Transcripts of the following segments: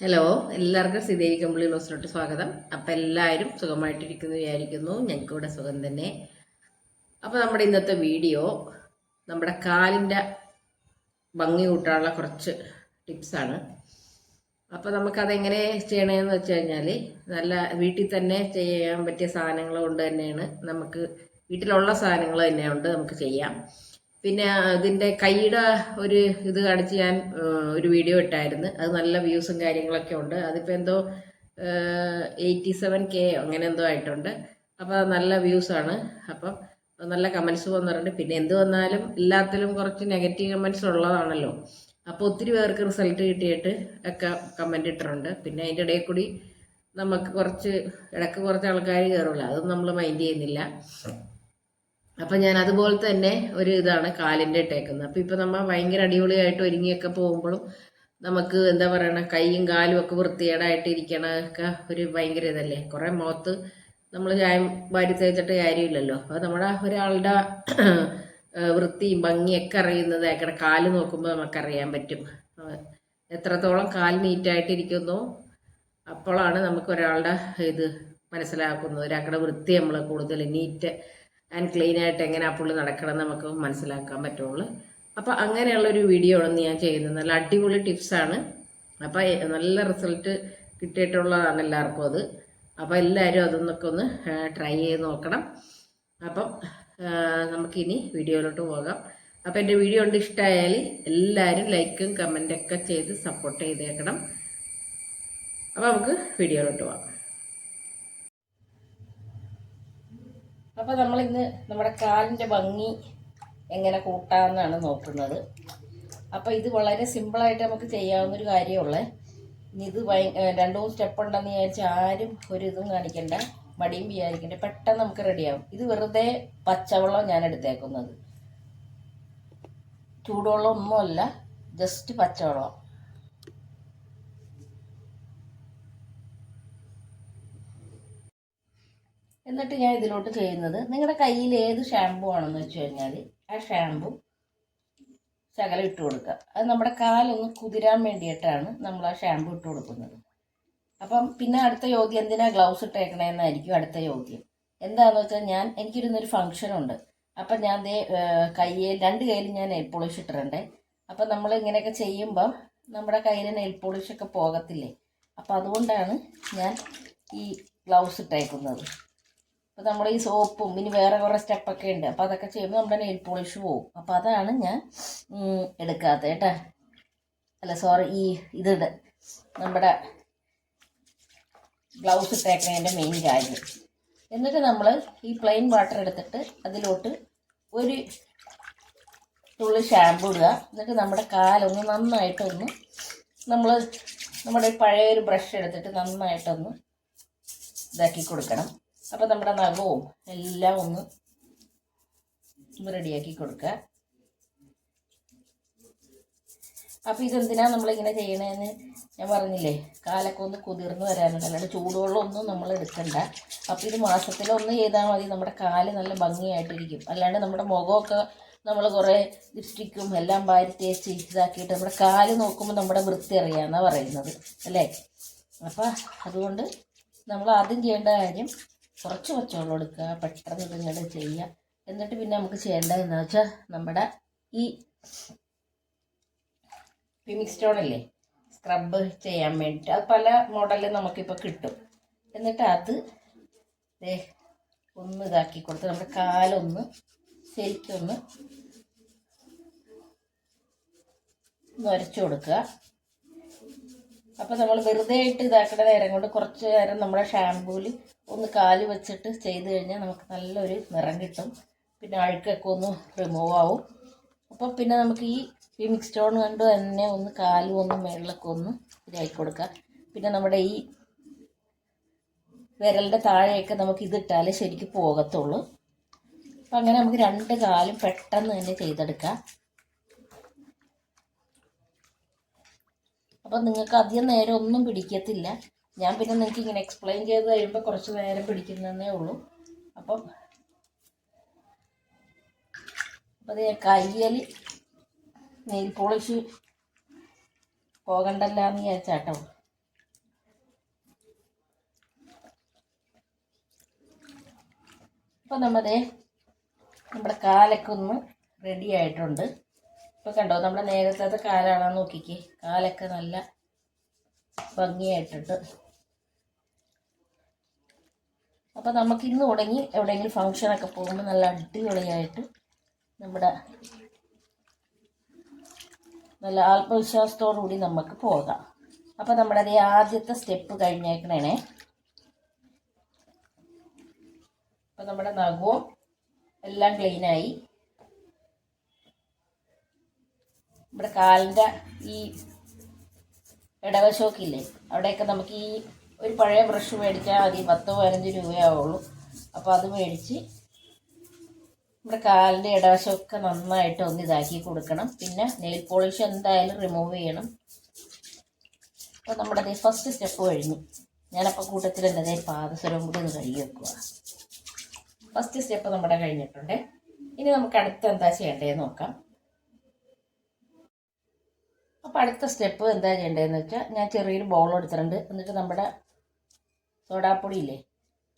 Hello എല്ലാവർക്കും ശ്രീദേവി കമ്പിളി ന്യൂസിലോട്ട് സ്വാഗതം. അപ്പം എല്ലാവരും സുഖമായിട്ടിരിക്കുന്നു വിചാരിക്കുന്നു. ഞങ്ങൾക്ക് ഇവിടെ സുഖം തന്നെ. അപ്പോൾ നമ്മുടെ ഇന്നത്തെ വീഡിയോ നമ്മുടെ കാലിന്റെ ഭംഗി കൂട്ടാനുള്ള കുറച്ച് ടിപ്സാണ് അപ്പോൾ നമുക്കതെങ്ങനെ ചെയ്യണമെന്ന് വെച്ച് കഴിഞ്ഞാൽ നല്ല വീട്ടിൽ തന്നെ ചെയ്യാൻ പറ്റിയ സാധനങ്ങൾ കൊണ്ട് തന്നെയാണ് നമുക്ക് വീട്ടിലുള്ള സാധനങ്ങൾ തന്നെ കൊണ്ട് നമുക്ക് ചെയ്യാം. പിന്നെ അതിന്റെ കൈയുടെ ഒരു ഇത് കാണിച്ച് ഞാൻ ഒരു വീഡിയോ ഇട്ടായിരുന്നു. അത് നല്ല വ്യൂസും കാര്യങ്ങളൊക്കെ ഉണ്ട്. അതിപ്പോൾ എന്തോ എയ്റ്റി സെവൻ കെ അങ്ങനെ എന്തോ ആയിട്ടുണ്ട്. അപ്പോൾ നല്ല വ്യൂസാണ് അപ്പം നല്ല കമൻസ് വന്നിട്ടുണ്ട് പിന്നെ എന്ത് വന്നാലും എല്ലാത്തിലും കുറച്ച് നെഗറ്റീവ് കമൻസ് ഉള്ളതാണല്ലോ. അപ്പോൾ ഒത്തിരി പേർക്ക് റിസൾട്ട് കിട്ടിയിട്ട് ഒക്കെ കമന്റ് ഇട്ടിട്ടുണ്ട്. പിന്നെ അതിന്റെ ഇടയിൽ കൂടി നമുക്ക് കുറച്ച് ഇടയ്ക്ക് കുറച്ച് ആൾക്കാർ കയറില്ല അതൊന്നും നമ്മൾ മൈൻഡ് ചെയ്യുന്നില്ല. അപ്പം ഞാൻ അതുപോലെ തന്നെ ഒരു ഇതാണ് കാലിന്റെ ഇട്ടേക്കുന്നത്. അപ്പം ഇപ്പം നമ്മൾ ഭയങ്കര അടിപൊളിയായിട്ട് ഒരുങ്ങിയൊക്കെ പോകുമ്പോഴും നമുക്ക് എന്താ പറയണ കൈയും കാലും ഒക്കെ വൃത്തികേടായിട്ട് ഇരിക്കണതൊക്കെ ഒരു ഭയങ്കര ഇതല്ലേ? കുറേ മുഖത്ത് നമ്മൾ ചായം വാരി തേച്ചിട്ട് കാര്യമില്ലല്ലോ. അപ്പോൾ നമ്മുടെ ഒരാളുടെ വൃത്തിയും ഭംഗിയൊക്കെ അറിയുന്നത് അയാളുടെ കാൽ നോക്കുമ്പോൾ നമുക്കറിയാൻ പറ്റും. എത്രത്തോളം കാൽ നീറ്റായിട്ടിരിക്കുന്നു അപ്പോഴാണ് നമുക്ക് ഒരാളുടെ ഇത് മനസ്സിലാക്കുന്നത്. ഒരാളുടെ വൃത്തി നമ്മൾ കൂടുതൽ നീറ്റ് ആൻഡ് ക്ലീൻ ആയിട്ട് എങ്ങനെ ആ പുള്ളി നടക്കണം നമുക്ക് മനസ്സിലാക്കാൻ പറ്റുള്ളൂ. അപ്പോൾ അങ്ങനെയുള്ളൊരു വീഡിയോ ആണ് ഞാൻ ചെയ്യുന്നത്. നല്ല അടിപൊളി ടിപ്സ് ആണ്. അപ്പോൾ നല്ല റിസൾട്ട് കിട്ടിയിട്ടുള്ളതാണ് എല്ലാവർക്കും അത്. അപ്പോൾ എല്ലാവരും അതൊന്നൊക്കെ ഒന്ന് ട്രൈ ചെയ്ത് നോക്കണം. അപ്പം നമുക്കിനി വീഡിയോയിലോട്ട് പോകാം. അപ്പോൾ എന്റെ വീഡിയോ കൊണ്ട് ഇഷ്ടമായാൽ എല്ലാവരും ലൈക്കും കമന്റൊക്കെ ചെയ്ത് സപ്പോർട്ട് ചെയ്തേക്കണം. അപ്പോൾ നമുക്ക് വീഡിയോയിലോട്ട് പോകാം. അപ്പോൾ നമ്മൾ ഇന്ന് നമ്മുടെ കാലിന്റെ ഭംഗി എങ്ങനെ കൂട്ടാമെന്നാണ് നോക്കുന്നത്. അപ്പോൾ ഇത് വളരെ സിമ്പിളായിട്ട് നമുക്ക് ചെയ്യാവുന്നൊരു കാര്യമുള്ളേ. ഇത് രണ്ട് മൂന്ന് സ്റ്റെപ്പ് ഉണ്ടെന്ന് വിചാരിച്ച് ആരും ഒരു ഇതും കാണിക്കണ്ട. മടിയും വിചാരിക്കണ്ട. പെട്ടെന്ന് നമുക്ക് റെഡിയാവും ഇത് വെറുതെ പച്ചവെള്ളം ഞാൻ എടുത്തേക്കുന്നത്. ചൂടുവെള്ളം ഒന്നുമല്ല ജസ്റ്റ് പച്ചവെള്ളം. എന്നിട്ട് ഞാൻ ഇതിലോട്ട് ചെയ്യുന്നത് നിങ്ങളുടെ കയ്യിൽ ഏത് ഷാമ്പു ആണെന്ന് വെച്ച് കഴിഞ്ഞാൽ ആ ഷാമ്പു ശകലം ഇട്ട് കൊടുക്കുക അത് നമ്മുടെ കാലൊന്ന് കുതിരാൻ വേണ്ടിയിട്ടാണ് നമ്മൾ ആ ഷാമ്പു ഇട്ട് കൊടുക്കുന്നത്. അപ്പം പിന്നെ അടുത്ത ചോദ്യം എന്തിനാ ഗ്ലൗസ് ഇട്ടേക്കണേന്നായിരിക്കും അടുത്ത ചോദ്യം എന്താണെന്ന് വെച്ചാൽ ഞാൻ എനിക്കിരുന്നൊരു ഫംഗ്ഷൻ ഉണ്ട്. അപ്പം ഞാൻ ദേ കയ്യെ രണ്ട് കയ്യിൽ ഞാൻ നെയിൽ പോളിഷ് ഇട്ടിട്ടുണ്ട് അപ്പം നമ്മൾ ഇങ്ങനെയൊക്കെ ചെയ്യുമ്പം നമ്മുടെ കയ്യിൽ നെയിൽ പോളിഷൊക്കെ പോകത്തില്ലേ? അപ്പം അതുകൊണ്ടാണ് ഞാൻ ഈ ഗ്ലൗസ് ഇട്ടേക്കുന്നത്. അപ്പോൾ നമ്മൾ ഈ സോപ്പും ഇനി വേറെ കുറേ സ്റ്റെപ്പൊക്കെ ഉണ്ട്. അപ്പോൾ അതൊക്കെ ചെയ്യുമ്പോൾ നമ്മുടെ നെയിൽ പോളിഷ് പോവും. അപ്പോൾ അതാണ് ഞാൻ എടുക്കാത്തത് കേട്ടോ. അല്ല സോറി ഈ ഇതിട് നമ്മുടെ ഗ്ലൗസ് ഇട്ടേക്കുന്നതിന്റെ മെയിൻ കാര്യം. എന്നിട്ട് നമ്മൾ ഈ പ്ലെയിൻ വാട്ടർ എടുത്തിട്ട് അതിലോട്ട് ഒരു തുള്ളി ഷാമ്പു ഇടുക. എന്നിട്ട് നമ്മുടെ കാലൊന്ന് നന്നായിട്ടൊന്ന് നമ്മൾ നമ്മുടെ പഴയ ഒരു ബ്രഷ് എടുത്തിട്ട് നന്നായിട്ടൊന്ന് ഇതാക്കി കൊടുക്കണം. അപ്പോൾ നമ്മുടെ നഖവും എല്ലാം ഒന്ന് റെഡിയാക്കി കൊടുക്കുക. അപ്പോൾ ഇതെന്തിനാ നമ്മളിങ്ങനെ ചെയ്യണതെന്ന് ഞാൻ പറഞ്ഞില്ലേ? കാലൊക്കെ ഒന്ന് കുതിർന്ന് വരാനുണ്ട്. അല്ലാണ്ട് ചൂടുവെള്ളം ഒന്നും നമ്മൾ എടുക്കണ്ട. അപ്പോൾ ഇത് മാസത്തിലൊന്ന് ചെയ്താൽ മതി. നമ്മുടെ കാൽ നല്ല ഭംഗിയായിട്ടിരിക്കും. അല്ലാണ്ട് നമ്മുടെ മുഖമൊക്കെ നമ്മൾ കുറേ ലിപ്സ്റ്റിക്കും എല്ലാം വാരി തേച്ച് ഇതാക്കിയിട്ട് നമ്മുടെ കാൽ നോക്കുമ്പോൾ നമ്മുടെ വൃത്തി അറിയാമെന്നാണ് പറയുന്നത്. അല്ലേ? അപ്പോൾ അതുകൊണ്ട് നമ്മൾ ആദ്യം ചെയ്യേണ്ട കാര്യം കുറച്ച് പച്ചവെള്ളം എടുക്കുക പെട്ടെന്ന് ഇതിങ്ങോട്ട് ചെയ്യുക. എന്നിട്ട് പിന്നെ നമുക്ക് ചെയ്യേണ്ടത് എന്ന് വെച്ചാൽ നമ്മുടെ ഈ പിമിക് സ്റ്റോൺ അല്ലേ? സ്ക്രബ് ചെയ്യാൻ വേണ്ടിയിട്ട്. അത് പല മോഡലിൽ നമുക്കിപ്പോൾ കിട്ടും. എന്നിട്ട് അത് ഒന്ന് ഇതാക്കി കൊടുത്ത് നമ്മുടെ കാലൊന്ന് ശരിക്കൊന്ന് ഒന്ന് ഉരച്ചു കൊടുക്കുക. അപ്പോൾ നമ്മൾ വെറുതെ ആയിട്ട് ഇതാക്കുന്ന നേരം കൊണ്ട് കുറച്ച് നേരം നമ്മുടെ ഷാമ്പൂവിൽ ഒന്ന് കാൽ വെച്ചിട്ട് ചെയ്ത് കഴിഞ്ഞാൽ നമുക്ക് നല്ലൊരു നിറം കിട്ടും. പിന്നെ അഴുക്കൊക്കെ ഒന്ന് റിമൂവ് ആവും. അപ്പോൾ പിന്നെ നമുക്ക് ഈ മിക്സ് സ്റ്റോൺ കൊണ്ട് തന്നെ ഒന്ന് കാലും ഒന്ന് മേളിലൊക്കെ ഒന്ന് ഇതാക്കി കൊടുക്കുക പിന്നെ നമ്മുടെ ഈ വിരലിന്റെ താഴെയൊക്കെ നമുക്ക് ഇതിട്ടാലേ ശരിക്കും പോകത്തുള്ളൂ. അപ്പം അങ്ങനെ നമുക്ക് രണ്ട് കാലും പെട്ടെന്ന് തന്നെ ചെയ്തെടുക്കാം. അപ്പം നിങ്ങൾക്ക് അധികം നേരം ഒന്നും പിടിക്കത്തില്ല. ഞാൻ പിന്നെ നിങ്ങൾക്ക് ഇങ്ങനെ എക്സ്പ്ലെയിൻ ചെയ്ത് കഴിയുമ്പോൾ കുറച്ച് നേരം പിടിക്കുന്നതേ ഉള്ളൂ. അപ്പം അപ്പോൾ ഇത് കയ്യൽ നെയിൽ പോളിഷ് പോകണ്ടല്ല എന്ന് വിചാരിച്ചാട്ടോ. അപ്പം നമ്മുടെ നമ്മുടെ കാലൊക്കെ ഒന്ന് റെഡി ആയിട്ടുണ്ട്. ഇപ്പം കണ്ടോ നമ്മുടെ നേരത്തെ കാലാണോ നോക്കിക്കേ. കാലൊക്കെ നല്ല ഭംഗിയായിട്ടുണ്ട്. അപ്പോൾ നമുക്ക് ഇന്ന് തുടങ്ങി എവിടെയെങ്കിലും ഫങ്ഷനൊക്കെ പോകുമ്പോൾ നല്ല അടിപൊളിയായിട്ട് നമ്മുടെ നല്ല ആത്മവിശ്വാസത്തോടു കൂടി നമുക്ക് പോകാം. അപ്പോൾ നമ്മുടെ അതേ ആദ്യത്തെ സ്റ്റെപ്പ് കഴിഞ്ഞേക്കണേ അപ്പോൾ നമ്മുടെ നഖവും എല്ലാം ക്ലീനായി നമ്മുടെ കാലിന്റെ ഈ ഇടവശമൊക്കെ അവിടെയൊക്കെ നമുക്ക് ഈ ഒരു പഴയ ബ്രഷ് മേടിച്ചാൽ മതി പത്തോ പതിനഞ്ച് രൂപയാവുള്ളൂ. അപ്പോൾ അത് മേടിച്ച് നമ്മുടെ കാലിന്റെ ഇടവശമൊക്കെ നന്നായിട്ട് ഒന്ന് ഇതാക്കി കൊടുക്കണം. പിന്നെ നെയിൽ പോളിഷ് എന്തായാലും റിമൂവ് ചെയ്യണം. അപ്പോൾ നമ്മുടെ ഫസ്റ്റ് സ്റ്റെപ്പ് കഴിഞ്ഞു. ഞാനപ്പോൾ കൂട്ടത്തിൽ എന്റെ പാദസരവും കൂടി ഒന്ന് കഴുകി വെക്കുക ഫസ്റ്റ് സ്റ്റെപ്പ് നമ്മുടെ കഴിഞ്ഞിട്ടുണ്ട്. ഇനി നമുക്ക് അടുത്ത എന്താ ചെയ്യേണ്ടതെന്ന് നോക്കാം. അപ്പോൾ അടുത്ത സ്റ്റെപ്പ് എന്താ ചെയ്യേണ്ടതെന്ന് വെച്ചാൽ ഞാൻ ചെറിയൊരു ബോൾ എടുത്തിട്ടുണ്ട്. എന്നിട്ട് നമ്മുടെ സോഡാപ്പൊടി ഇല്ലേ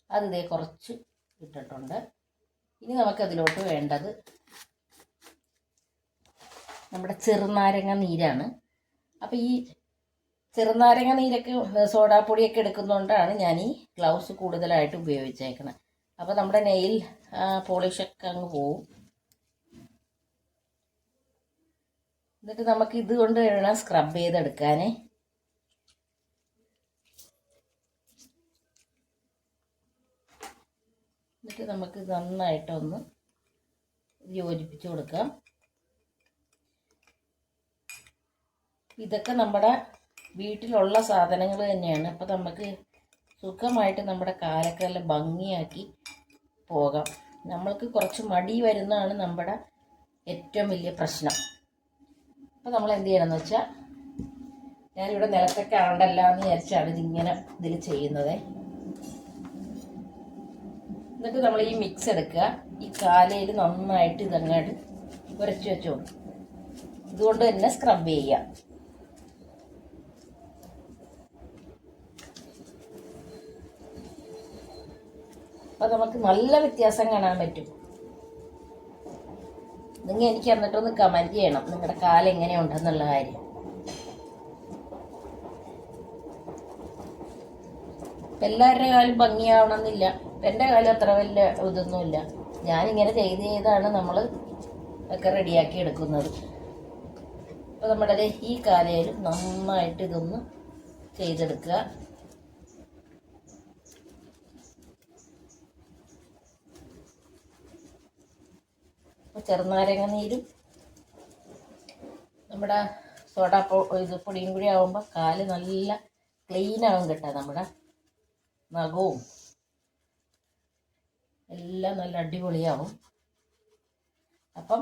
അത് ഇതേ കുറച്ച് ഇട്ടിട്ടുണ്ട്. ഇനി നമുക്കതിലോട്ട് വേണ്ടത് നമ്മുടെ ചെറുനാരങ്ങ നീരാണ്. അപ്പോൾ ഈ ചെറുനാരങ്ങ നീരൊക്കെ സോഡാപ്പൊടിയൊക്കെ എടുക്കുന്നതുകൊണ്ടാണ് ഞാൻ ഈ ഗ്ലൗസ് കൂടുതലായിട്ട് ഉപയോഗിച്ചേക്കുന്നത് അപ്പോൾ നമ്മുടെ നെയിൽ പോളിഷൊക്കെ അങ്ങ് പോവും. എന്നിട്ട് നമുക്ക് ഇതുകൊണ്ട് വേണം സ്ക്രബ് ചെയ്തെടുക്കാനേ. എന്നിട്ട് നമുക്ക് നന്നായിട്ടൊന്ന് യോജിപ്പിച്ച് കൊടുക്കാം. ഇതൊക്കെ നമ്മുടെ വീട്ടിലുള്ള സാധനങ്ങൾ തന്നെയാണ്. അപ്പോൾ നമുക്ക് സുഖമായിട്ട് നമ്മുടെ കാലൊക്കെ നല്ല ഭംഗിയാക്കി പോകാം. നമ്മൾക്ക് കുറച്ച് മടി വരുന്നതാണ് നമ്മുടെ ഏറ്റവും വലിയ പ്രശ്നം. അപ്പോൾ നമ്മൾ എന്ത് ചെയ്യണമെന്ന് വെച്ചാൽ ഞാനിവിടെ നിലത്തൊക്കെ ആണ്ടല്ല എന്ന് വിചാരിച്ചാണ് ഇതിങ്ങനെ ഇതിൽ ചെയ്യുന്നത്. എന്നിട്ട് നമ്മൾ ഈ മിക്സ് എടുക്കുക. ഈ കാലയിൽ നന്നായിട്ട് ഇതങ്ങോട്ട് ഉരച്ച് വെച്ചോ ഇതുകൊണ്ട് തന്നെ സ്ക്രബ് ചെയ്യുക. അപ്പം നമുക്ക് നല്ല വ്യത്യാസം കാണാൻ പറ്റും. നിങ്ങൾ എനിക്ക് എന്നിട്ടൊന്ന് കമന്റ് ചെയ്യണം. നിങ്ങളുടെ കാലം എങ്ങനെയുണ്ടെന്നുള്ള കാര്യം. എല്ലാവരുടെ കാലം ഭംഗിയാവണമെന്നില്ല. എന്റെ കാലം അത്ര വലിയ ഇതൊന്നുമില്ല. ഞാനിങ്ങനെ ചെയ്ത് ചെയ്താണ് നമ്മൾ ഒക്കെ റെഡിയാക്കി എടുക്കുന്നത്. അപ്പോൾ നമ്മുടെ ഈ കാലയിലും നന്നായിട്ട് ഇതൊന്ന് ചെയ്തെടുക്കുക. ചെറുനാരങ്ങ നീരും നമ്മുടെ സോഡ ഇത് പൊടിയും കൂടി ആകുമ്പോൾ കാൽ നല്ല ക്ലീൻ ആവും കേട്ടോ നമ്മുടെ നഖവും. എല്ലാം നല്ല അടിപൊളിയാവും. അപ്പം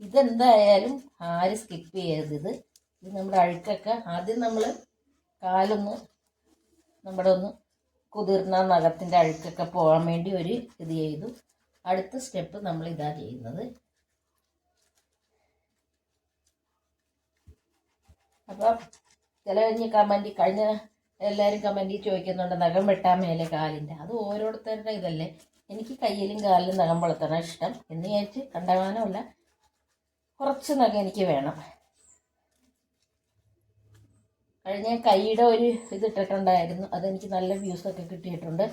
ഇതെന്തായാലും ആരും സ്കിപ്പ് ചെയ്യരുത്. ഇത് ഇത് നമ്മുടെ അഴുക്കൊക്കെ ആദ്യം നമ്മൾ കാലൊന്ന് നമ്മുടെ ഒന്ന് കുതിർന്ന നഖത്തിന്റെ അഴുക്കൊക്കെ പോകാൻ വേണ്ടി ഒരു ഇത് ചെയ്തു. അടുത്ത സ്റ്റെപ്പ് നമ്മൾ ഇതാ ചെയ്യുന്നത്. അപ്പം ചില കഴിഞ്ഞ് കമന്റ് കഴിഞ്ഞ എല്ലാവരും കമന്റിൽ ചോദിക്കുന്നുണ്ട് നഖം വെട്ടാൻ മേലെ കാലിന്റെ അത് ഓരോരുത്തരുടെ ഇതല്ലേ? എനിക്ക് കയ്യിലും കാലിലും നഖം വളർത്തണം ഇഷ്ടം. എന്ന് വിചാരിച്ച് കണ്ടമാനമല്ല കുറച്ച് നഖം എനിക്ക് വേണം. കഴിഞ്ഞ കൈയുടെ ഒരു ഇത് ഇട്ടിട്ടുണ്ടായിരുന്നു. അതെനിക്ക് നല്ല വ്യൂസ് ഒക്കെ കിട്ടിയിട്ടുണ്ട്.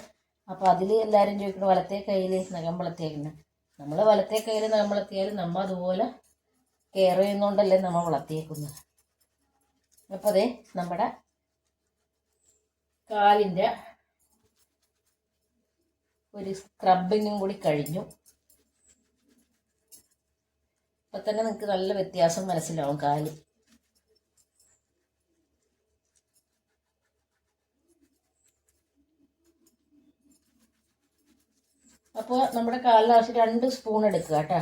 അപ്പോൾ അതിൽ എല്ലാവരും ചോദിക്കണം വലത്തെ കയ്യിൽ നഖം വളർത്തിയേക്കുന്നത് നമ്മൾ വലത്തെ കയ്യിൽ നഖം വളർത്തിയാലും നമ്മൾ അതുപോലെ കെയർ ചെയ്യുന്നതുകൊണ്ടല്ലേ നമ്മൾ വളർത്തിയേക്കുന്നത് അപ്പോൾ അതെ നമ്മുടെ കാലിന്റെ ഒരു സ്ക്രബിങ്ങും കൂടി കഴിഞ്ഞു. അപ്പം തന്നെ നിങ്ങൾക്ക് നല്ല വ്യത്യാസം മനസ്സിലാവും കാൽ. അപ്പോൾ നമ്മുടെ കാലിലാവശ്യം രണ്ട് സ്പൂൺ എടുക്കുക കേട്ടോ.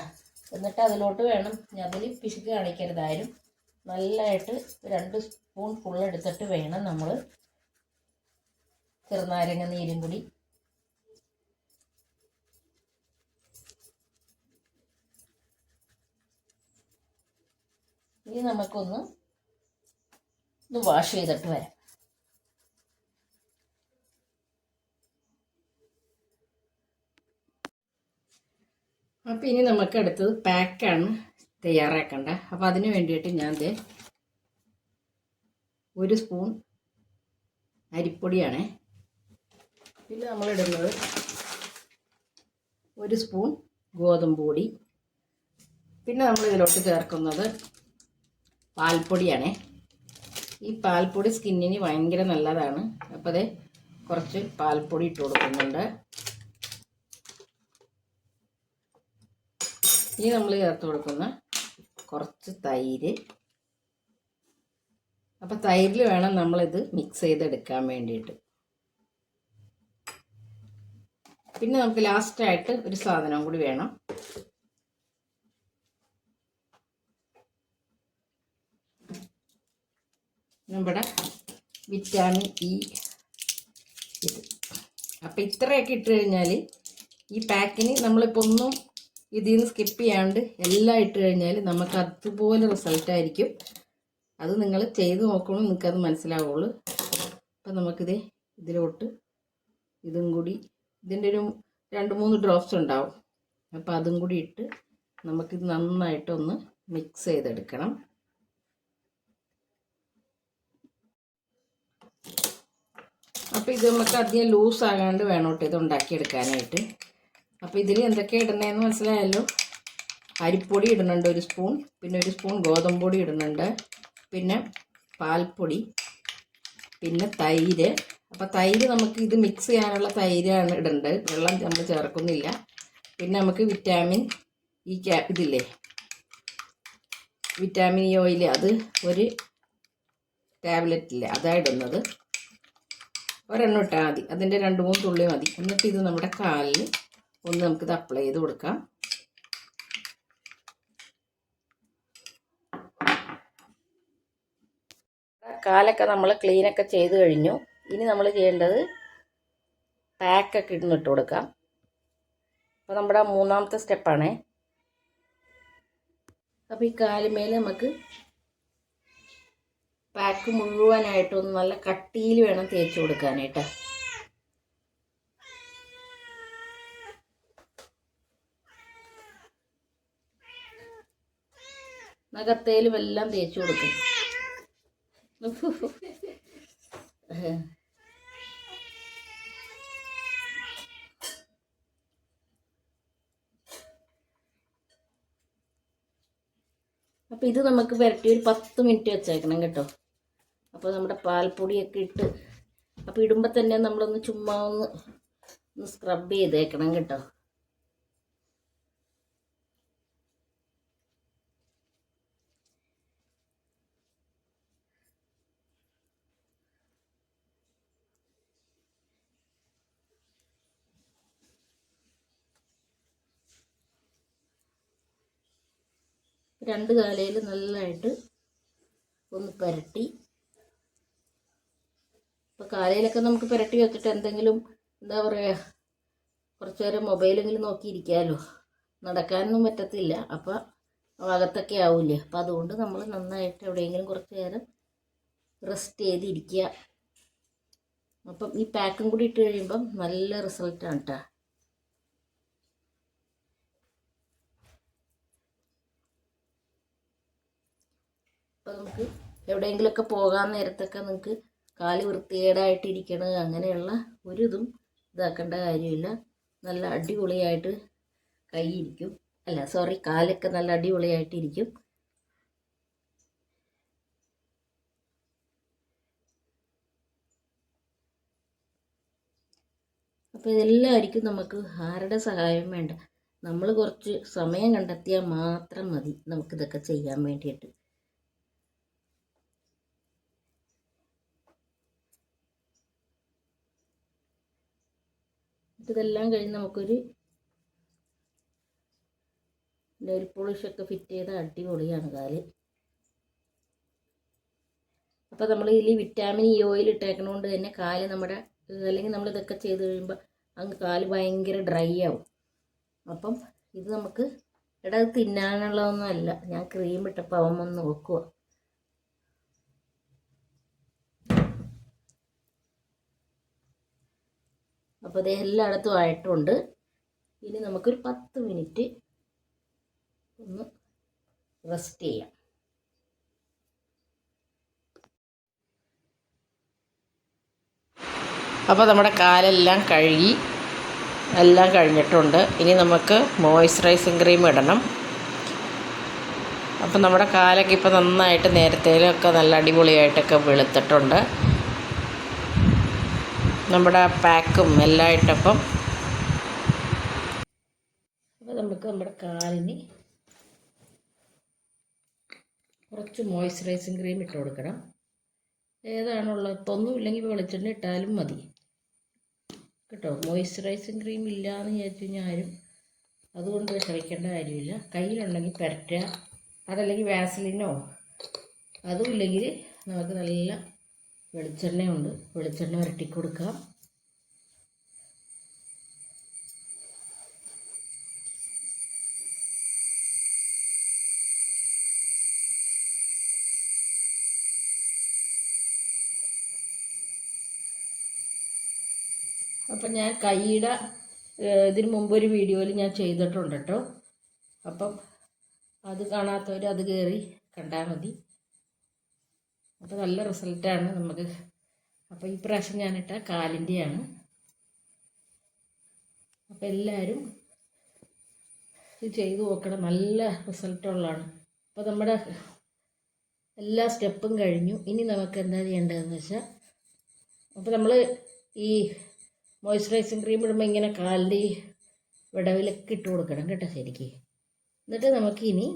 എന്നിട്ട് അതിലോട്ട് വേണം അതിൽ പിശുക്ക് കാണിക്കരുതായാലും നല്ലതായിട്ട് രണ്ട് സ്പൂൺ ഫുൾ എടുത്തിട്ട് വേണം നമ്മൾ ചെറുനാരങ്ങ നീരും കൂടി ഇനി നമുക്കൊന്ന് ഒന്ന് വാഷ് ചെയ്തിട്ട് വരാം. അപ്പോൾ ഇനി നമുക്ക് അടുത്തത് പാക്കാണ് തയ്യാറാക്കേണ്ടത്. അപ്പോൾ അതിന് വേണ്ടിയിട്ട് ഞാൻ ഒരു സ്പൂൺ അരിപ്പൊടിയാണേ. പിന്നെ നമ്മളിടുന്നത് ഒരു സ്പൂൺ ഗോതമ്പ് പൊടി. പിന്നെ നമ്മൾ ഇതിലോട്ട് ചേർക്കുന്നത് പാൽപ്പൊടിയാണേ. ഈ പാൽപ്പൊടി സ്കിന്നിന് ഭയങ്കര നല്ലതാണ്. അപ്പോൾ അതെ കുറച്ച് പാൽപ്പൊടി ഇട്ട് കൊടുക്കുന്നുണ്ട്. ഇനി നമ്മൾ ചേർത്ത് കൊടുക്കുന്ന കുറച്ച് തൈര്. അപ്പോൾ തൈരിൽ വേണം നമ്മളിത് മിക്സ് ചെയ്തെടുക്കാൻ വേണ്ടിയിട്ട്. പിന്നെ നമുക്ക് ലാസ്റ്റായിട്ട് ഒരു സാധനം കൂടി വേണം. നമ്മുടെ വിറ്റാമിൻ ഇ ഇത്. അപ്പം ഇത്രയൊക്കെ ഇട്ട് കഴിഞ്ഞാൽ ഈ പാക്കിന് നമ്മളിപ്പോൾ ഒന്നും ഇതിൽ നിന്ന് സ്കിപ്പ് ചെയ്യാണ്ട് എല്ലാം ഇട്ട് കഴിഞ്ഞാൽ നമുക്ക് അതുപോലെ റിസൾട്ട് ആയിരിക്കും. അത് നിങ്ങൾ ചെയ്ത് നോക്കണം നിങ്ങൾക്കത് മനസ്സിലാവുള്ളൂ. അപ്പം നമുക്കിത് ഇതിലോട്ട് ഇതും കൂടി ഇതിന്റെ ഒരു രണ്ട് മൂന്ന് ഡ്രോപ്സ് ഉണ്ടാവും. അപ്പോൾ അതും കൂടി ഇട്ട് നമുക്കിത് നന്നായിട്ടൊന്ന് മിക്സ് ചെയ്തെടുക്കണം. അപ്പോൾ ഇത് നമുക്ക് അധികം ലൂസ് ആകാണ്ട് വേണം കേട്ടോ ഇത് ഉണ്ടാക്കിയെടുക്കാനായിട്ട്. അപ്പോൾ ഇതിൽ എന്തൊക്കെ ഇടണേന്ന് മനസ്സിലായല്ലോ? അരിപ്പൊടി ഇടുന്നുണ്ട് ഒരു സ്പൂൺ പിന്നെ ഒരു സ്പൂൺ ഗോതമ്പൊടി ഇടുന്നുണ്ട് പിന്നെ പാൽപ്പൊടി പിന്നെ തൈര് അപ്പോൾ തൈര് നമുക്ക് ഇത് മിക്സ് ചെയ്യാനുള്ള തൈരാണ് ഇടേണ്ടത് വെള്ളം നമ്മൾ ചേർക്കുന്നില്ല. പിന്നെ നമുക്ക് വിറ്റാമിൻ ഈ ക്യാ ഇതില്ലേ? വിറ്റാമിൻ ഇ ഓയിൽ അത് ഒരു ടാബ്ലറ്റില്ലേ അതാണ് ഇടുന്നത്. ഒരെണ്ണം ഇട്ടാൽ മതി. അതിന്റെ രണ്ട് മൂന്ന് തുള്ളി മതി. എന്നിട്ട് ഇത് നമ്മുടെ കാലിൽ ഒന്ന് നമുക്കിത് അപ്ലൈ ചെയ്ത് കൊടുക്കാം. കാലൊക്കെ നമ്മൾ ക്ലീനൊക്കെ ചെയ്ത് കഴിഞ്ഞു. ഇനി നമ്മൾ ചെയ്യേണ്ടത് പാക്കൊക്കെ ഇട്ട് കൊടുക്കാം. അപ്പോൾ നമ്മുടെ മൂന്നാമത്തെ സ്റ്റെപ്പാണേ അപ്പോൾ ഈ കാലുമേൽ നമുക്ക് പാക്ക് മുഴുവനായിട്ടൊന്ന് നല്ല കട്ടിയിൽ വേണം തേച്ച് കൊടുക്കാനായിട്ട്. നഖത്തേലും എല്ലാം തേച്ച് കൊടുക്കും. അപ്പോൾ ഇത് നമുക്ക് പുരട്ടി ഒരു പത്ത് മിനിറ്റ് വെച്ചേക്കണം കേട്ടോ. അപ്പോൾ നമ്മുടെ പാൽപ്പൊടിയൊക്കെ ഇട്ട് അപ്പോൾ ഇടുമ്പോൾ തന്നെ നമ്മളൊന്ന് ചുമ്മാ ഒന്ന് ഒന്ന് സ്ക്രബ് ചെയ്തേക്കണം കേട്ടോ. രണ്ട് കാലയിൽ നല്ലതായിട്ട് ഒന്ന് പുരട്ടി. ഇപ്പോൾ കാലയിലൊക്കെ നമുക്ക് പുരട്ടി വെച്ചിട്ട് എന്തെങ്കിലും എന്താ പറയുക കുറച്ച് നേരം മൊബൈലെങ്കിലും നോക്കിയിരിക്കാമല്ലോ നടക്കാനൊന്നും പറ്റത്തില്ല. അപ്പോൾ അകത്തൊക്കെ ആവില്ലേ അപ്പോൾ അതുകൊണ്ട് നമ്മൾ നന്നായിട്ട് എവിടെയെങ്കിലും കുറച്ച് നേരം റെസ്റ്റ് ചെയ്തിരിക്കുക അപ്പം ഈ പാക്കും കൂടി ഇട്ട് കഴിയുമ്പം നല്ല റിസൾട്ടാണ് കേട്ടോ അപ്പോൾ നമുക്ക് എവിടെയെങ്കിലുമൊക്കെ പോകാൻ നേരത്തൊക്കെ നിങ്ങൾക്ക് കാൽ വൃത്തികേടായിട്ടിരിക്കണത് അങ്ങനെയുള്ള ഒരു ഇതും ഇതാക്കേണ്ട കാര്യമില്ല. നല്ല അടിപൊളിയായിട്ട് കൈ ഇരിക്കും അല്ല സോറി കാലൊക്കെ നല്ല അടിപൊളിയായിട്ടിരിക്കും. അപ്പോൾ ഇതെല്ലാമായിരിക്കും നമുക്ക് ആരുടെ സഹായം വേണ്ട. നമ്മൾ കുറച്ച് സമയം കണ്ടെത്തിയാൽ മാത്രം മതി നമുക്കിതൊക്കെ ചെയ്യാൻ വേണ്ടിയിട്ട്. ഇതെല്ലാം കഴിഞ്ഞ് നമുക്കൊരു നെയിൽ പോളിഷൊക്കെ ഫിറ്റ് ചെയ്ത അടിപൊളിയാണ് കാൽ. അപ്പോൾ നമ്മൾ ഇതിൽ വിറ്റാമിൻ ഇ ഓയിൽ ഇട്ടേക്കണോണ്ട് തന്നെ കാൽ നമ്മുടെ അല്ലെങ്കിൽ നമ്മൾ ഇതൊക്കെ ചെയ്ത് കഴിയുമ്പോൾ അങ്ങ് കാൽ ഭയങ്കര ഡ്രൈ ആവും. അപ്പം ഇത് നമുക്ക് ഇടത് തിന്നാനുള്ളതൊന്നും അല്ല. ഞാൻ ക്രീം ഇട്ടപ്പോൾ അവൻ വന്ന് നോക്കുക അപ്പോൾ ഇത് എല്ലായിടത്തും ആയിട്ടുണ്ട്. ഇനി നമുക്കൊരു പത്ത് മിനിറ്റ് ഒന്ന് റെസ്റ്റ് ചെയ്യാം. അപ്പോൾ നമ്മുടെ കാലെല്ലാം കഴുകി എല്ലാം കഴിഞ്ഞിട്ടുണ്ട്. ഇനി നമുക്ക് മോയ്സ്ചറൈസിങ് ക്രീം ഇടണം. അപ്പം നമ്മുടെ കാലൊക്കെ ഇപ്പോൾ നന്നായിട്ട് നേരത്തേലൊക്കെ നല്ല അടിപൊളിയായിട്ടൊക്കെ വെളുത്തിട്ടുണ്ട്. നമ്മുടെ പാക്കും എല്ലാം ഇട്ടപ്പം അപ്പോൾ നമുക്ക് നമ്മുടെ കാലിന് കുറച്ച് മോയ്സ്ചറൈസിങ് ക്രീം ഇട്ട് കൊടുക്കണം. ഏതാണുള്ളത്? ഇപ്പോൾ ഒന്നും ഇല്ലെങ്കിൽ വെളിച്ചെണ്ണ ഇട്ടാലും മതി. കേട്ടോ? മോയ്സ്ചറൈസിങ് ക്രീം ഇല്ല എന്ന് വിചാരിച്ചു കഴിഞ്ഞാൽ ആരും അതുകൊണ്ട് വിഷമിക്കേണ്ട കാര്യമില്ല. കയ്യിലുണ്ടെങ്കിൽ പുരട്ടുക അതല്ലെങ്കിൽ വാസലിനോ അതും ഇല്ലെങ്കിൽ നമുക്ക് നല്ല വെളിച്ചെണ്ണയുണ്ട്. വെളിച്ചെണ്ണ വരട്ടി കൊടുക്കാം അപ്പം ഞാൻ കൈയുടെ ഇതിന് മുമ്പ് ഒരു വീഡിയോയിൽ ഞാൻ ചെയ്തിട്ടുണ്ട് കേട്ടോ. അപ്പം അത് കാണാത്തവർ അത് കയറി കണ്ടാൽ മതി. അപ്പോൾ നല്ല റിസൾട്ടാണ് നമുക്ക്. അപ്പോൾ ഈ പ്രാവശ്യം ഞാനിട്ട കാലിന്റെയാണ് അപ്പോൾ എല്ലാവരും ഇത് ചെയ്തു നോക്കണം. നല്ല റിസൾട്ടുള്ളതാണ്. അപ്പോൾ നമ്മുടെ എല്ലാ സ്റ്റെപ്പും കഴിഞ്ഞു. ഇനി നമുക്ക് എന്താ ചെയ്യേണ്ടതെന്ന് വെച്ചാൽ അപ്പോൾ നമ്മൾ ഈ മോയ്സ്ചറൈസിങ് ക്രീം ഇടുമ്പോൾ ഇങ്ങനെ കാലിന്റെ ഈ വിടവിലൊക്കെ ഇട്ട് കൊടുക്കണം കേട്ടോ ശരിക്ക്. എന്നിട്ട് നമുക്കിനി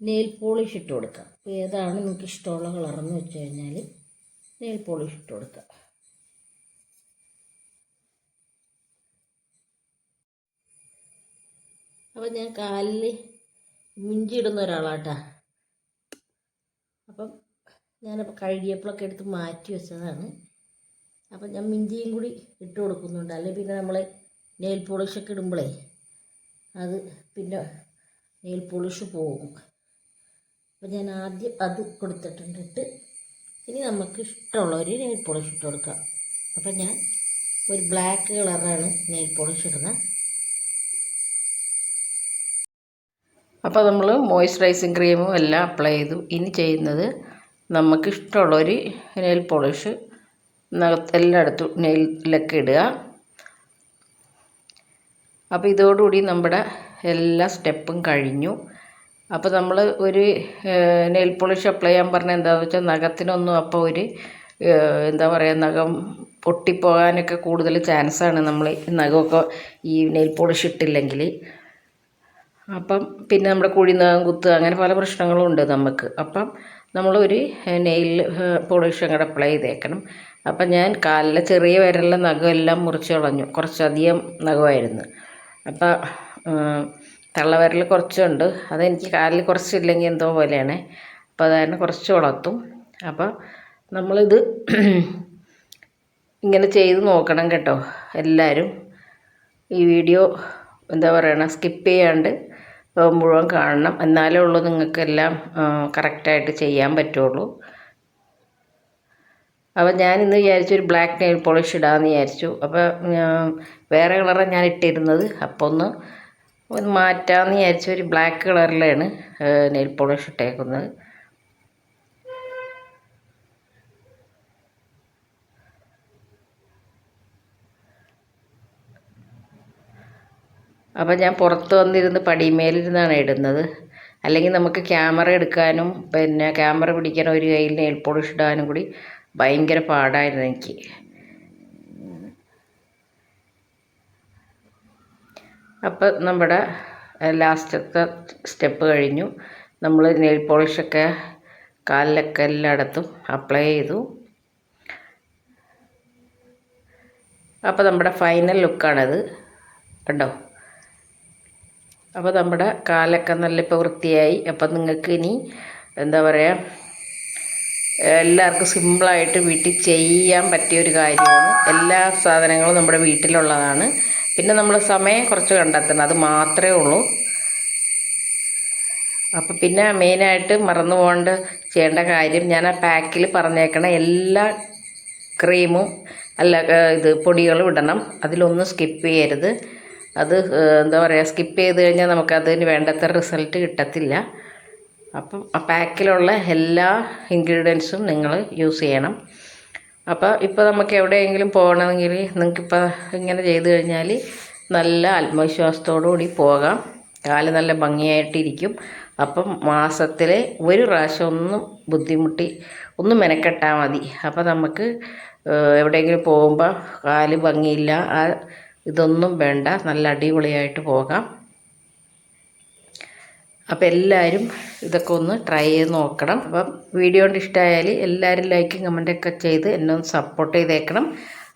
നെയിൽ പോളിഷ് ഇട്ട് കൊടുക്കാം. അപ്പോൾ ഏതാണ് നിങ്ങൾക്ക് ഇഷ്ടമുള്ള കളറെന്ന് വെച്ച് കഴിഞ്ഞാൽ നെയിൽ പോളിഷ് ഇട്ട് കൊടുക്കാം. അപ്പം ഞാൻ കാലിൽ മിഞ്ചി ഇടുന്ന ഒരാളാട്ടാ. അപ്പം ഞാനപ്പോൾ കഴുകിയപ്പോഴൊക്കെ എടുത്ത് മാറ്റി വെച്ചതാണ്. അപ്പം ഞാൻ മിഞ്ചിയും കൂടി ഇട്ട് കൊടുക്കുന്നുണ്ട്. അല്ലെങ്കിൽ പിന്നെ നമ്മൾ നെയിൽ പോളിഷൊക്കെ ഇടുമ്പോഴേ അത് പിന്നെ നെയിൽ പോളിഷ് പോകും. അപ്പം ഞാൻ ആദ്യം അത് കൊടുത്തിട്ടുണ്ട് ഇട്ട് ഇനി നമുക്ക് ഇഷ്ടമുള്ള ഒരു നെയിൽ പോളിഷ് ഇട്ട് കൊടുക്കാം. അപ്പം ഞാൻ ഒരു ബ്ലാക്ക് കളറാണ് നെയിൽ പോളിഷ് ഇടുന്നത് അപ്പോൾ നമ്മൾ മോയ്സ്ചറൈസിങ് ക്രീമും എല്ലാം അപ്ലൈ ചെയ്തു. ഇനി ചെയ്യുന്നത് നമുക്ക് ഇഷ്ടമുള്ളൊരു നെയിൽ പോളിഷ് എല്ലായിടത്തും നെയിലൊക്കെ ഇടുക. അപ്പോൾ ഇതോടുകൂടി നമ്മുടെ എല്ലാ സ്റ്റെപ്പും കഴിഞ്ഞു. അപ്പോൾ നമ്മൾ ഒരു നെയിൽ പോളിഷ് അപ്ലൈ ചെയ്യാൻ പറഞ്ഞാൽ എന്താണെന്ന് വെച്ചാൽ നഖത്തിനൊന്നും അപ്പോൾ ഒരു എന്താ പറയുക നഖം പൊട്ടിപ്പോകാനൊക്കെ കൂടുതൽ ചാൻസാണ് നമ്മൾ നഖമൊക്കെ ഈ നെയിൽ പോളിഷ് ഇട്ടില്ലെങ്കിൽ അപ്പം പിന്നെ നമ്മുടെ കുഴി നഖം കുത്തുക അങ്ങനെ പല പ്രശ്നങ്ങളും ഉണ്ട് നമുക്ക് അപ്പം നമ്മളൊരു നെയിൽ പോളിഷ് അങ്ങോട്ട് അപ്ലൈ ചെയ്തേക്കണം. അപ്പം ഞാൻ കാലിലെ ചെറിയ വിരലിലെ നഖമെല്ലാം മുറിച്ച് കളഞ്ഞു. കുറച്ചധികം നഖമായിരുന്നു. അപ്പം തള്ളവിരൽ കുറച്ചുണ്ട്. അതെനിക്ക് കാലിൽ കുറച്ചില്ലെങ്കിൽ എന്തോ പോലെയാണ്. അപ്പോൾ അതായത് കുറച്ച് വളർത്തും. അപ്പോൾ നമ്മളിത് ഇങ്ങനെ ചെയ്ത് നോക്കണം കേട്ടോ എല്ലാവരും. ഈ വീഡിയോ എന്താ പറയണ സ്കിപ്പ് ചെയ്യാണ്ട് മുഴുവൻ കാണണം. എന്നാലേ ഉള്ളൂ നിങ്ങൾക്കെല്ലാം കറക്റ്റായിട്ട് ചെയ്യാൻ പറ്റുള്ളൂ. അപ്പോൾ ഞാൻ ഇന്ന് വിചാരിച്ചു ഒരു ബ്ലാക്ക് നെയിൽ പോളിഷ് ഇടാമെന്ന് വിചാരിച്ചു. അപ്പോൾ വേറെ കളറാണ് ഞാൻ ഇട്ടിരുന്നത്. അപ്പോൾ ഒന്ന് ഒന്ന് മാറ്റാമെന്ന് വിചാരിച്ച ഒരു ബ്ലാക്ക് കളറിലാണ് നെയിൽ പോളിഷ് ഇട്ടേക്കുന്നത്. അപ്പോൾ ഞാൻ പുറത്ത് വന്നിരുന്ന് പടിമേലിരുന്നാണ് ഇടുന്നത്. അല്ലെങ്കിൽ നമുക്ക് ക്യാമറ എടുക്കാനും പിന്നെ ക്യാമറ പിടിക്കാനും ഒരു കയ്യിൽ നെയിൽ പോളിഷ് ഇടാനും കൂടി ഭയങ്കര പാടായിരുന്നു എനിക്ക്. അപ്പോൾ നമ്മുടെ ലാസ്റ്റത്തെ സ്റ്റെപ്പ് കഴിഞ്ഞു. നമ്മൾ നെയിൽ പോളിഷൊക്കെ കാലിലൊക്കെ എല്ലായിടത്തും അപ്ലൈ ചെയ്തു. അപ്പോൾ നമ്മുടെ ഫൈനൽ ലുക്കാണത്. കണ്ടോ? അപ്പോൾ നമ്മുടെ കാലൊക്കെ നല്ല ഇപ്പോൾ വൃത്തിയായി. അപ്പം നിങ്ങൾക്ക് ഇനി എന്താ പറയുക എല്ലാവർക്കും സിമ്പിളായിട്ട് വീട്ടിൽ ചെയ്യാൻ പറ്റിയ ഒരു കാര്യമാണ്. എല്ലാ സാധനങ്ങളും നമ്മുടെ വീട്ടിലുള്ളതാണ്. പിന്നെ നമ്മൾ സമയം കുറച്ച് കണ്ടെത്തണം. അത് മാത്രമേ ഉള്ളൂ. അപ്പോൾ പിന്നെ മെയിനായിട്ട് മറന്നു പോകാണ്ട് ചെയ്യേണ്ട കാര്യം ഞാൻ ആ പാക്കിൽ പറഞ്ഞേക്കണ എല്ലാ ക്രീമും അല്ല ഇത് പൊടികളും ഇടണം. അതിലൊന്നും സ്കിപ്പ് ചെയ്യരുത്. അത് എന്താ പറയുക സ്കിപ്പ് ചെയ്ത് കഴിഞ്ഞാൽ നമുക്കതിന് വേണ്ടത്ര റിസൾട്ട് കിട്ടത്തില്ല. അപ്പം ആ പാക്കിലുള്ള എല്ലാ ഇൻഗ്രീഡിയൻസും നിങ്ങൾ യൂസ് ചെയ്യണം. അപ്പോൾ ഇപ്പോൾ നമുക്ക് എവിടെയെങ്കിലും പോകണമെങ്കിൽ നിങ്ങൾക്കിപ്പോൾ ഇങ്ങനെ ചെയ്തു കഴിഞ്ഞാൽ നല്ല ആത്മവിശ്വാസത്തോടു കൂടി പോകാം. കാൽ നല്ല ഭംഗിയായിട്ടിരിക്കും. അപ്പം മാസത്തിൽ ഒരു പ്രാവശ്യം ഒന്നും ബുദ്ധിമുട്ടി ഒന്ന് മെനക്കെട്ടാൽ മതി. അപ്പോൾ നമുക്ക് എവിടെയെങ്കിലും പോകുമ്പോൾ കാൽ ഭംഗിയില്ല ആ ഇതൊന്നും വേണ്ട. നല്ല അടിപൊളിയായിട്ട് പോകാം. അപ്പോൾ എല്ലാവരും ഇതൊക്കെ ഒന്ന് ട്രൈ ചെയ്ത് നോക്കണം. അപ്പം വീഡിയോ കൊണ്ട് ഇഷ്ടമായാൽ എല്ലാവരും ലൈക്കും കമന്റൊക്കെ ചെയ്ത് എന്നെ ഒന്ന് സപ്പോർട്ട് ചെയ്തേക്കണം.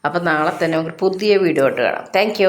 അപ്പം നാളെ തന്നെ ഒരു പുതിയ വീഡിയോ ആയിട്ട് കാണാം. താങ്ക്